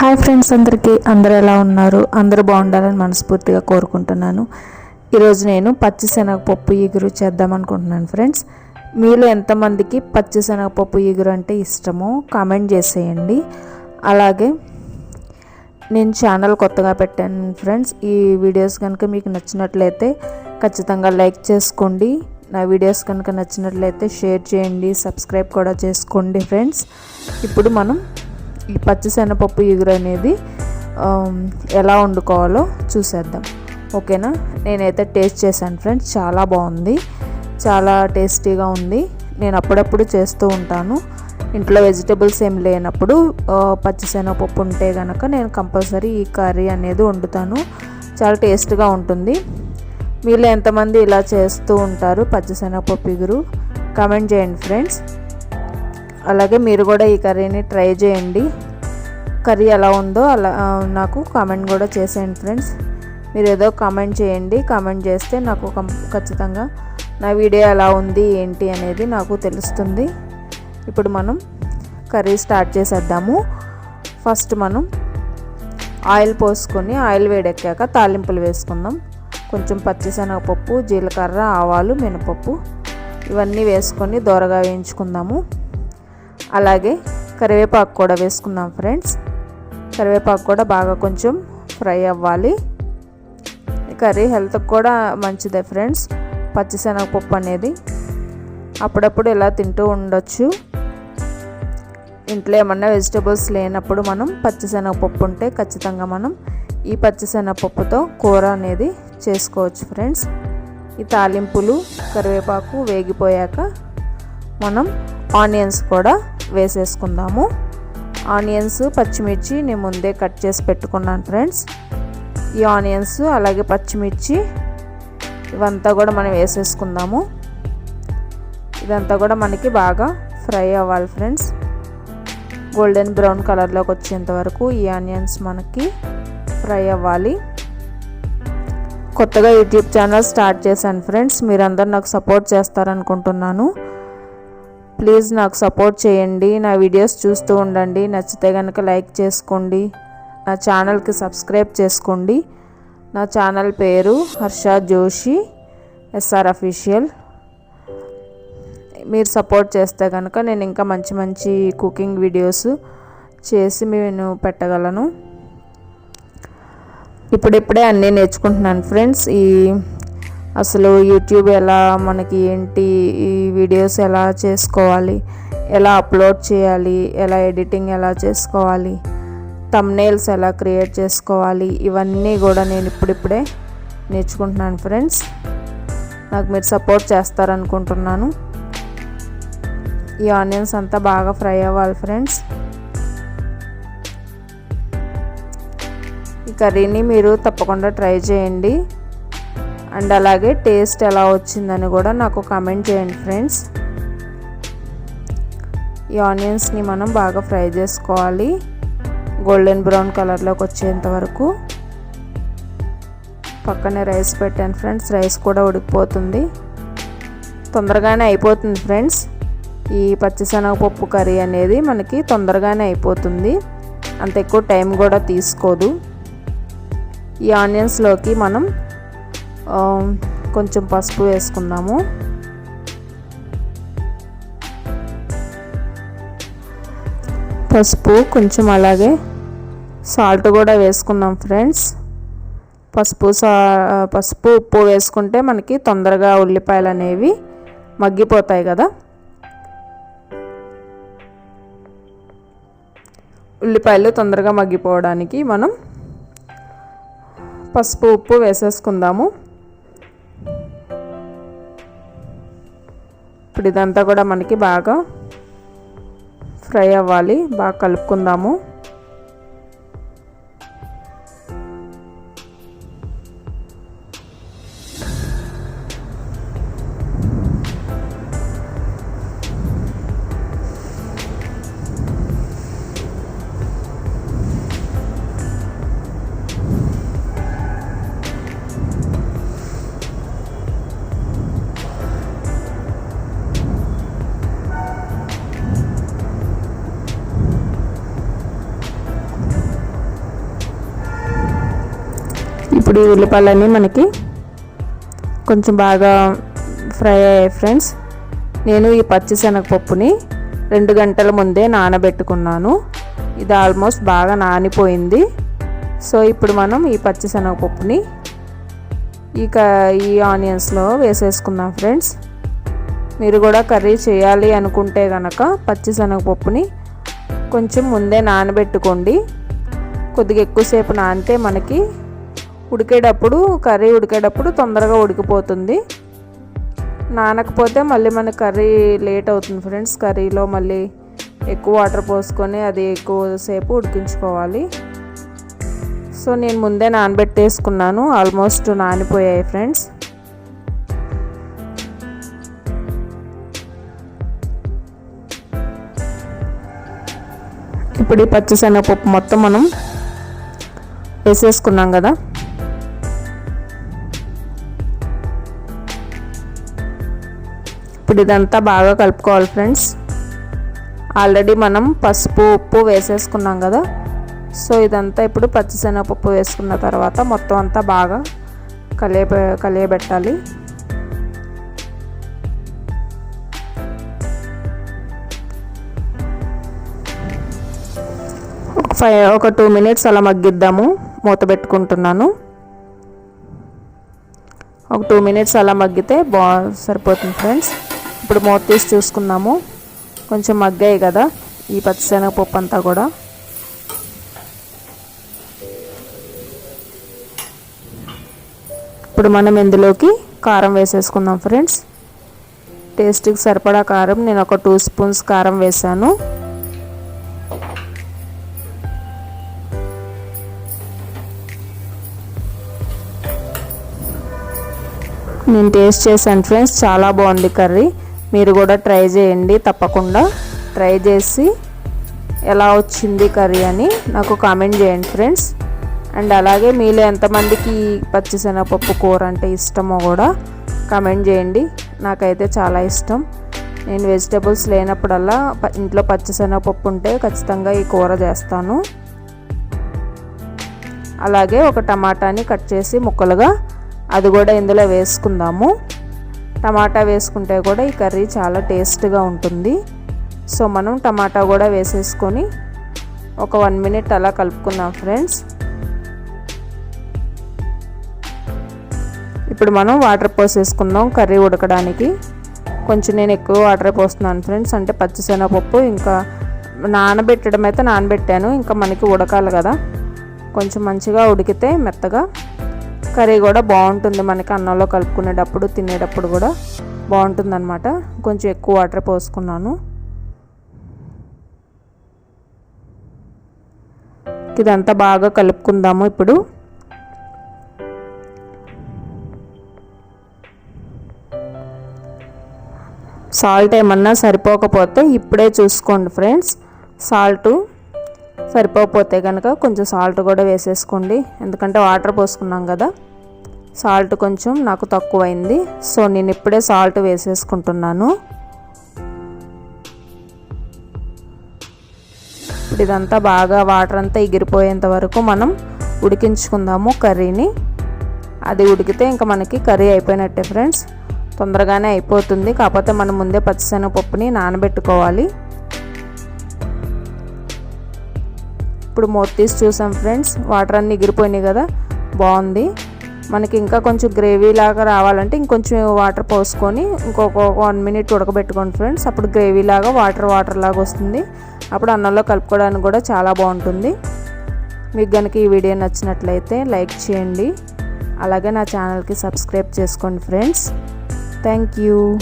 Hi friends అందరికీ. అందరు ఎలా ఉన్నారు? అందరూ బాగుండాలని మనస్ఫూర్తిగా కోరుకుంటున్నాను. ఈరోజు నేను పచ్చిశనగపప్పు ఇగురు చేద్దాం అనుకుంటున్నాను ఫ్రెండ్స్. మీలో ఎంతమందికి పచ్చిశనగపప్పు ఇగురు అంటే ఇష్టమో కామెంట్ చేసేయండి. అలాగే నేను ఛానల్ కొత్తగా పెట్టాను ఫ్రెండ్స్. ఈ వీడియోస్ కనుక మీకు నచ్చినట్లయితే ఖచ్చితంగా లైక్ చేసుకోండి. నా వీడియోస్ కనుక నచ్చినట్లయితే షేర్ చేయండి సబ్స్క్రైబ్ కూడా చేసుకోండి ఫ్రెండ్స్. ఇప్పుడు మనం ఈ పచ్చిశనగపప్పు ఇగురు అనేది ఎలా వండుకోవాలో చూసేద్దాం. ఓకేనా? నేనైతే టేస్ట్ చేశాను ఫ్రెండ్స్ చాలా బాగుంది. చాలా టేస్టీగా ఉంది. నేను అప్పుడప్పుడు చేస్తూ ఉంటాను. ఇంట్లో వెజిటబుల్స్ ఏం లేనప్పుడు ఆ, పచ్చిశనగపప్పు ఉంటే కనుక నేను కంపల్సరీ ఈ కర్రీ అనేది వండుతాను. చాలా టేస్ట్గా ఉంటుంది. మీలో ఎంతమంది ఇలా చేస్తూ ఉంటారు పచ్చిశనగపప్పు ఇగురు కామెంట్ చేయండి ఫ్రెండ్స్. అలాగే మీరు కూడా ఈ కర్రీని ట్రై చేయండి. కర్రీ ఎలా ఉందో అలా నాకు కామెంట్ కూడా చేసేయండి ఫ్రెండ్స్ మీరు ఏదో కామెంట్ చేయండి. కామెంట్ చేస్తే నాకు ఖచ్చితంగా నా వీడియో ఎలా ఉంది ఏంటి అనేది నాకు తెలుస్తుంది. ఇప్పుడు మనం కర్రీ స్టార్ట్ చేసేద్దాము. ఫస్ట్ మనం ఆయిల్ పోసుకొని ఆయిల్ వేడెక్కాక తాలింపులు వేసుకుందాం. కొంచెం పచ్చిశనగపప్పు జీలకర్ర ఆవాలు మినపప్పు ఇవన్నీ వేసుకొని దోరగా వేయించుకుందాము. అలాగే కరివేపాకు కూడా వేసుకుందాం ఫ్రెండ్స్ కరివేపాకు కూడా బాగా కొంచెం ఫ్రై అవ్వాలి. కర్రీ హెల్త్కి కూడా మంచిదే ఫ్రెండ్స్. పచ్చిశనగపప్పు అనేది అప్పుడప్పుడు ఇలా తింటూ ఉండొచ్చు. ఇంట్లో ఏమన్నా వెజిటబుల్స్ లేనప్పుడు మనం పచ్చిశనగపప్పు ఉంటే ఖచ్చితంగా మనం ఈ పచ్చిశనగపప్పుతో కూర అనేది చేసుకోవచ్చు ఫ్రెండ్స్. ఈ తాలింపులు కరివేపాకు వేగిపోయాక మనం ఆనియన్స్ కూడా వేసేసుకుందాము. ఆనియన్స్ పచ్చిమిర్చి నేను ముందే కట్ చేసి పెట్టుకున్నాను ఫ్రెండ్స్. ఈ ఆనియన్స్ అలాగే పచ్చిమిర్చి ఇవంతా కూడా మనం వేసేసుకుందాము. ఇదంతా కూడా మనకి బాగా ఫ్రై అవ్వాలి ఫ్రెండ్స్. గోల్డెన్ బ్రౌన్ కలర్లోకి వచ్చేంత వరకు ఈ ఆనియన్స్ మనకి ఫ్రై అవ్వాలి. కొత్తగా యూట్యూబ్ ఛానల్ స్టార్ట్ చేశాను ఫ్రెండ్స్. మీరందరూ నాకు సపోర్ట్ చేస్తారనుకుంటున్నాను. ప్లీజ్ నాకు సపోర్ట్ చేయండి నా వీడియోస్ చూస్తూ ఉండండి నచ్చితే కనుక లైక్ చేసుకోండి నా ఛానల్కి సబ్స్క్రైబ్ చేసుకోండి. నా ఛానల్ పేరు హర్ష జోషి ఎస్ఆర్ అఫీషియల్. మీరు సపోర్ట్ చేస్తే కనుక నేను ఇంకా మంచి మంచి కుకింగ్ వీడియోస్ చేసి నేను పెట్టగలను. ఇప్పుడిప్పుడే అన్నీ నేర్చుకుంటున్నాను ఫ్రెండ్స్. ఈ అసలు యూట్యూబ్ ఎలా మనకి ఏంటి ఈ వీడియోస్ ఎలా చేసుకోవాలి ఎలా అప్లోడ్ చేయాలి ఎలా ఎడిటింగ్ ఎలా చేసుకోవాలి తమ్నేల్స్ ఎలా క్రియేట్ చేసుకోవాలి ఇవన్నీ కూడా నేను ఇప్పుడిప్పుడే నేర్చుకుంటున్నాను ఫ్రెండ్స్ నాకు మీరు సపోర్ట్ చేస్తారనుకుంటున్నాను. ఈ ఆనియన్స్ అంతా బాగా ఫ్రై అవ్వాలి ఫ్రెండ్స్ ఈ కర్రీని మీరు తప్పకుండా ట్రై చేయండి. అండ్ అలాగే టేస్ట్ ఎలా వచ్చిందని కూడా నాకు కమెంట్ చేయండి ఫ్రెండ్స్ ఈ ఆనియన్స్ని మనం బాగా ఫ్రై చేసుకోవాలి. గోల్డెన్ బ్రౌన్ కలర్లోకి వచ్చేంత వరకు. పక్కనే రైస్ పెట్టాను ఫ్రెండ్స్ రైస్ కూడా ఉడికిపోతుంది. తొందరగానే అయిపోతుంది ఫ్రెండ్స్ ఈ పచ్చిశనగపప్పు కర్రీ అనేది మనకి తొందరగానే అయిపోతుంది. అంత ఎక్కువ టైం కూడా తీసుకోదు. ఈ ఆనియన్స్లోకి మనం కొంచెం పసుపు వేసుకుందాము. పసుపు కొంచెం అలాగే సాల్ట్ కూడా వేసుకుందాం ఫ్రెండ్స్. పసుపు సా పసుపు ఉప్పు వేసుకుంటే మనకి తొందరగా ఉల్లిపాయలు అనేవి మగ్గిపోతాయి కదా. ఉల్లిపాయలు తొందరగా మగ్గిపోవడానికి మనం పసుపు ఉప్పు వేసేసుకుందాము. ఇప్పుడు ఇదంతా కూడా మనకి బాగా ఫ్రై అవ్వాలి బాగా కలుపుకుందాము. ఇప్పుడు ఈ ఉల్లిపాయలన్నీ మనకి కొంచెం బాగా ఫ్రై అయ్యాయి ఫ్రెండ్స్ నేను ఈ పచ్చిశనగపప్పుని రెండు గంటల ముందే నానబెట్టుకున్నాను. ఇది ఆల్మోస్ట్ బాగా నానిపోయింది. సో ఇప్పుడు మనం ఈ పచ్చిశనగపప్పుని ఈ క ఈ ఆనియన్స్లో వేసేసుకుందాం ఫ్రెండ్స్ మీరు కూడా కర్రీ చేయాలి అనుకుంటే కనుక పచ్చిశనగపప్పుని కొంచెం ముందే నానబెట్టుకోండి. కొద్దిగా ఎక్కువసేపు నానితే మనకి ఉడికేటప్పుడు కర్రీ ఉడికేటప్పుడు తొందరగా ఉడికిపోతుంది. నానకపోతే మళ్ళీ మన కర్రీ లేట్ అవుతుంది ఫ్రెండ్స్. కర్రీలో మళ్ళీ ఎక్కువ వాటర్ పోసుకొని అది ఎక్కువసేపు ఉడికించుకోవాలి. సో నేను ముందే నానబెట్టేసుకున్నాను. Almost నానిపోయాయి friends. ఇప్పుడు ఈ పచ్చిశనగపప్పు మొత్తం మనం వేసేసుకున్నాం కదా. ఇప్పుడు ఇదంతా బాగా కలుపుకోవాలి ఫ్రెండ్స్. ఆల్రెడీ మనం పసుపు ఉప్పు వేసేసుకున్నాం కదా. సో ఇదంతా ఇప్పుడు పచ్చిశనగపప్పు వేసుకున్న తర్వాత మొత్తం అంతా బాగా కలియ కలియబెట్టాలి. ఫైవ్ ఒక టూ మినిట్స్ అలా మగ్గిద్దాము. మూత పెట్టుకుంటున్నాను. ఒక టూ మినిట్స్ అలా మగ్గితే బా సరిపోతుంది ఫ్రెండ్స్. ఇప్పుడు మూత తీసి చూసుకున్నాము కొంచెం మగ్గాయి కదా. ఈ పచ్చిశనగపప్పు అంతా కూడా. ఇప్పుడు మనం ఇందులోకి కారం వేసేసుకుందాం ఫ్రెండ్స్. టేస్ట్కి సరిపడా కారం నేను ఒక టూ స్పూన్స్ కారం వేసాను. నేను టేస్ట్ చేశాను ఫ్రెండ్స్. చాలా బాగుంది కర్రీ. మీరు కూడా ట్రై చేయండి తప్పకుండా ట్రై చేసి ఎలా వచ్చింది కర్రీ అని నాకు కామెంట్ చేయండి ఫ్రెండ్స్. అండ్ అలాగే మీలో ఎంతమందికి పచ్చిశనగపప్పు కూర అంటే ఇష్టమో కూడా కామెంట్ చేయండి. నాకైతే చాలా ఇష్టం. నేను వెజిటేబుల్స్ లేనప్పుడల్లా ఇంట్లో పచ్చిశనగపప్పు ఉంటే ఖచ్చితంగా ఈ కూర చేస్తాను. అలాగే ఒక టమాటాని కట్ చేసి ముక్కలుగా అది కూడా ఇందులో వేసుకుందాము. టమాటా వేసుకుంటే కూడా ఈ కర్రీ చాలా టేస్ట్గా ఉంటుంది. సో మనం టమాటా కూడా వేసేసుకొని ఒక వన్ మినిట్ అలా కలుపుకుందాం ఫ్రెండ్స్. ఇప్పుడు మనం వాటర్ పోసేసుకుందాం కర్రీ ఉడకడానికి. కొంచెం నేను ఎక్కువ వాటర్ పోస్తున్నాను ఫ్రెండ్స్. అంటే పచ్చిశనగపప్పు ఇంకా నానబెట్టడం అయితే నానబెట్టాను. ఇంకా మనకి ఉడకాలి కదా. కొంచెం మంచిగా ఉడికితే మెత్తగా కర్రీ కూడా బాగుంటుంది మనకి అన్నంలో కలుపుకునేటప్పుడు తినేటప్పుడు కూడా బాగుంటుంది అనమాట కొంచెం ఎక్కువ వాటర్ పోసుకున్నాను. ఇదంతా బాగా కలుపుకుందాము ఇప్పుడు. సాల్ట్ ఏమన్నా సరిపోకపోతే ఇప్పుడే చూసుకోండి ఫ్రెండ్స్. సాల్టు సరిపోకపోతే కనుక కొంచెం సాల్ట్ కూడా వేసేసుకోండి. ఎందుకంటే వాటర్ పోసుకున్నాం కదా. సాల్ట్ కొంచెం నాకు తక్కువైంది. సో నేను ఇప్పుడే సాల్ట్ వేసేసుకుంటున్నాను. ఇప్పుడు ఇదంతా బాగా వాటర్ అంతా ఎగిరిపోయేంత వరకు మనం ఉడికించుకుందాము కర్రీని. అది ఉడికితే ఇంకా మనకి కర్రీ అయిపోయినట్టే ఫ్రెండ్స్ తొందరగానే అయిపోతుంది. కాకపోతే మనం ముందే పచ్చిశనగపప్పుని నానబెట్టుకోవాలి. ఇప్పుడు మూత తీసి చూసాం ఫ్రెండ్స్. వాటర్ అన్నీ ఎగిరిపోయినాయి కదా. బాగుంది. మనకి ఇంకా కొంచెం గ్రేవీ లాగా రావాలంటే ఇంకొంచెం వాటర్ పోసుకొని ఇంకొక వన్ మినిట్ ఉడకబెట్టుకోండి ఫ్రెండ్స్. అప్పుడు గ్రేవీ లాగా వాటర్ వాటర్ లాగా వస్తుంది. అప్పుడు అన్నంలో కలుపుకోవడానికి కూడా చాలా బాగుంటుంది. మీకు కనుక ఈ వీడియో నచ్చినట్లయితే లైక్ చేయండి. అలాగే నా ఛానల్కి సబ్స్క్రైబ్ చేసుకోండి ఫ్రెండ్స్. Thank you.